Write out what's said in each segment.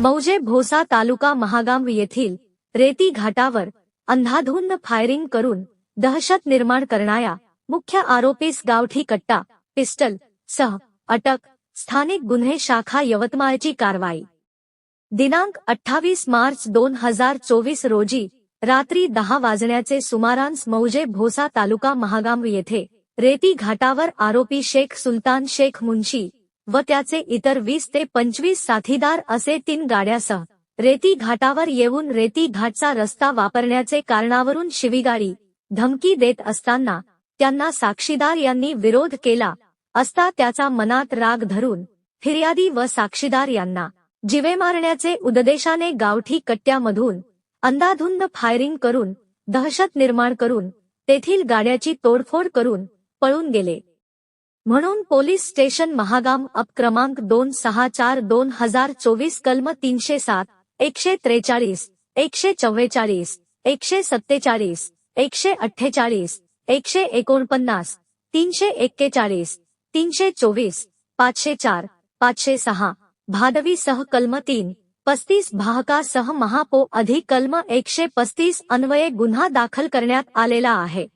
मौजे भोसा तालुका महागाम येथील रेती घाटावर अंधाधुंद फायरिंग करून दहशत निर्माण करणाऱ्या मुख्य आरोपीस गावठी कट्टा पिस्टल सह अटक स्थानिक गुन्हे शाखा यवतमाळची कारवाई. दिनांक अठ्ठावीस मार्च दोन हजार चोवीस रोजी रात्री दहा वाजण्याचे सुमारांस मौजे भोसा तालुका महागाम येथे रेती घाटावर आरोपी शेख सुलतान शेख मुन्शी व त्याचे इतर वीस ते पंचवीस साथीदार असे तीन गाड्यासह रेती घाटावर येऊन रेती घाटचा रस्ता वापरण्याचे कारणावरून शिवीगाडी धमकी देत असताना त्यांना साक्षीदार यांनी विरोध केला असता त्याचा मनात राग धरून फिर्यादी व साक्षीदार यांना जिवे मारण्याचे उद्देशाने गावठी कट्ट्यामधून अंधाधुंद फायरिंग करून दहशत निर्माण करून तेथील गाड्याची तोडफोड करून पळून गेले. म्हणून पोलीस स्टेशन महागाम अप क्रमांक दोन सहा चार दोन हजार चोवीस कलम तीनशे सात एकशे त्रेचाळीस एकशे चव्वेचाळीस एकशे सत्तेचाळीस एकशे अठ्ठेचाळीस एकशे एकोणपन्नास तीनशे एक्केचाळीस तीनशे चोवीस पाचशे चार पाचशे सहा भादवी सह कलम तीन पस्तीस भाहका सह महापो अधिक कलम एकशे पस्तीस अन्वये गुन्हा दाखल करण्यात आलेला आहे.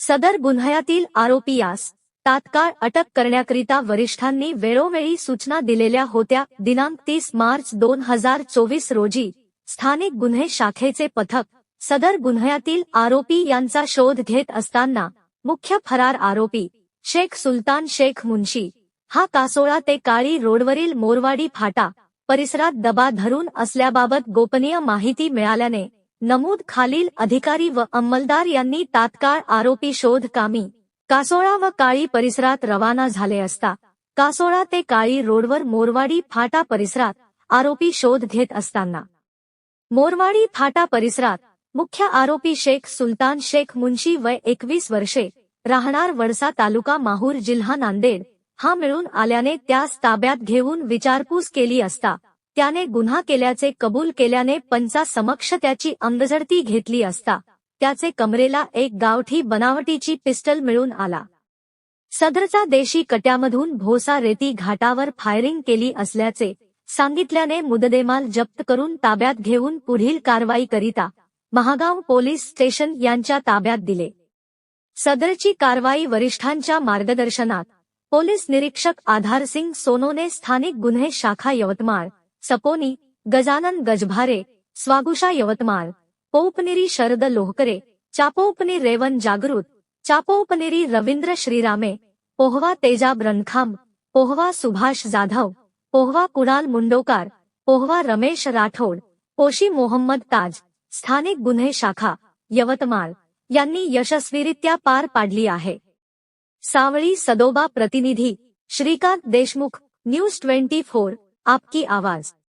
सदर गुन्ह्यातील आरोपी यास तात्काळ अटक करण्याकरिता वरिष्ठांनी वेळोवेळी सूचना दिलेल्या होत्या. दिनांक तीस मार्च दोन हजार चोवीस रोजी स्थानिक गुन्हे शाखेचे पथक सदर गुन्ह्यातील आरोपी यांचा शोध घेत असताना मुख्य फरार आरोपी शेख सुलतान शेख मुन्शी हा कासोळा ते काळी रोडवरील मोरवाडी फाटा परिसरात दबा धरून असल्याबाबत गोपनीय माहिती मिळाल्याने नमूद खालील अधिकारी व अंमलदार यांनी तात्काळ आरोपी शोध कामी कासोळा व काळी परिसरात रवाना झाले असता कासोळा ते काळी रोडवर मोरवाडी फाटा परिसरात आरोपी शोध घेत असताना. मोरवाडी फाटा परिसरात मुख्य आरोपी शेख सुलतान शेख मुन्शी वय एकवीस वर्षे राहणार वडसा तालुका माहूर जिल्हा नांदेड हा मिळून आल्याने त्यास ताब्यात घेऊन विचारपूस केली असता त्याने गुन्हा केल्याचे कबूल केल्याने पंचा समक्ष त्याची अंगझडती घेतली असता त्याचे कमरेला एक गावठी बनावटीची पिस्टल मिळून आला. सदरचा देशी कट्यामधून भोसा रेती घाटावर फायरिंग केली असल्याचे सांगितल्याने मुददेमाल जप्त करून ताब्यात घेऊन पुढील कारवाई करिता महागाव पोलीस स्टेशन यांच्या ताब्यात दिले. सदरची कारवाई वरिष्ठांच्या मार्गदर्शनात पोलीस निरीक्षक आधारसिंग सोनोने स्थानिक गुन्हे शाखा यवतमाळ सपोनी गजानन गजभारे स्वागुषा यवतमाळ पोपनेरी शरद लोहकरे चापोपने रेवन जागृत चापोपनेरी रविंद्र श्रीरामे पोहवा तेजा ब्रनखाम पोहवा सुभाष जाधव पोहवा कुणाल मुंडोकार पोहवा रमेश राठौड़ पोशी मोहम्मद ताज स्थानिक गुन्हे शाखा यवतमाल यांनी यशस्वीरित्या पार पाडली आहे सावली सदोबा प्रतिनिधि Shrikant Deshmukh news twenty four आपकी आवाज़